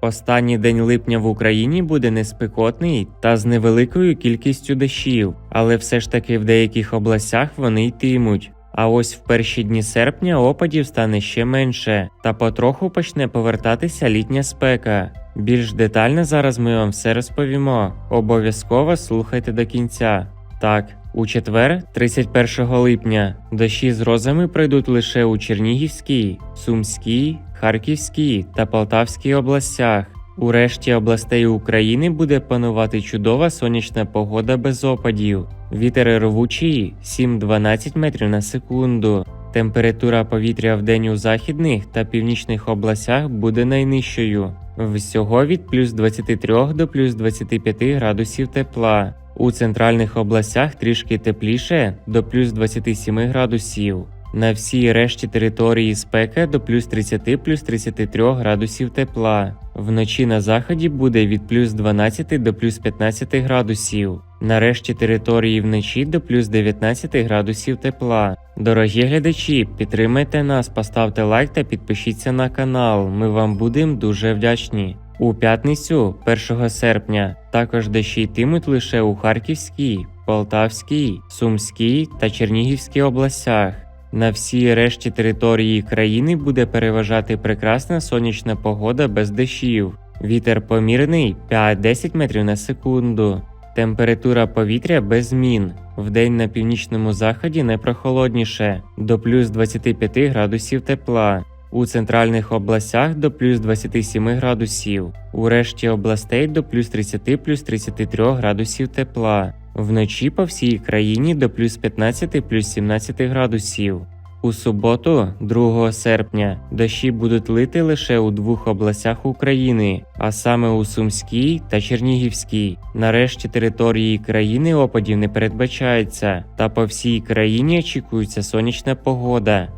Останній день липня в Україні буде неспекотний та з невеликою кількістю дощів, але все ж таки в деяких областях вони йтимуть. А ось в перші дні серпня опадів стане ще менше, та потроху почне повертатися літня спека. Більш детально зараз ми вам все розповімо. Обов'язково слухайте до кінця. Так, у четвер, 31 липня, дощі з розами пройдуть лише у Чернігівській, Сумській, Харківській та Полтавській областях. У решті областей України буде панувати чудова сонячна погода без опадів. Вітер рвучий 7-12 метрів на секунду. Температура повітря в день у західних та північних областях буде найнижчою. Всього від плюс 23 до плюс 25 градусів тепла. У центральних областях трішки тепліше до плюс 27 градусів. На всій решті території спека до плюс 30 плюс 33 градусів тепла. Вночі на заході буде від плюс 12 до плюс 15 градусів. На решті території вночі до плюс 19 градусів тепла. Дорогі глядачі, підтримайте нас, поставте лайк та підпишіться на канал. Ми вам будемо дуже вдячні. У п'ятницю, 1 серпня, також дощі йтимуть лише у Харківській, Полтавській, Сумській та Чернігівській областях. На всій решті території країни буде переважати прекрасна сонячна погода без дощів. Вітер помірний 5-10 метрів на секунду. Температура повітря без змін. Вдень на північному заході не прохолодніше до плюс 25 градусів тепла. У центральних областях до плюс 27 градусів, у решті областей до плюс 30 плюс 33 градусів тепла. Вночі по всій країні до плюс 15 плюс 17 градусів. У суботу, 2 серпня, дощі будуть лити лише у двох областях України, а саме у Сумській та Чернігівській. Нарешті території країни опадів не передбачається, та по всій країні очікується сонячна погода.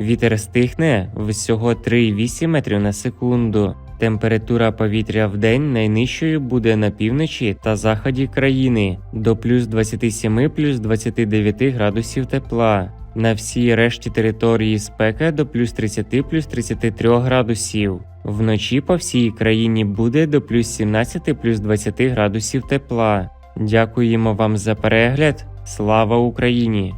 Вітер стихне всього 3,8 метрів на секунду. Температура повітря в день найнижчою буде на півночі та заході країни до плюс 27 плюс 29 градусів тепла. На всій решті території спека до плюс 30 плюс 33 градусів. Вночі по всій країні буде до плюс 17 плюс 20 градусів тепла. Дякуємо вам за перегляд. Слава Україні!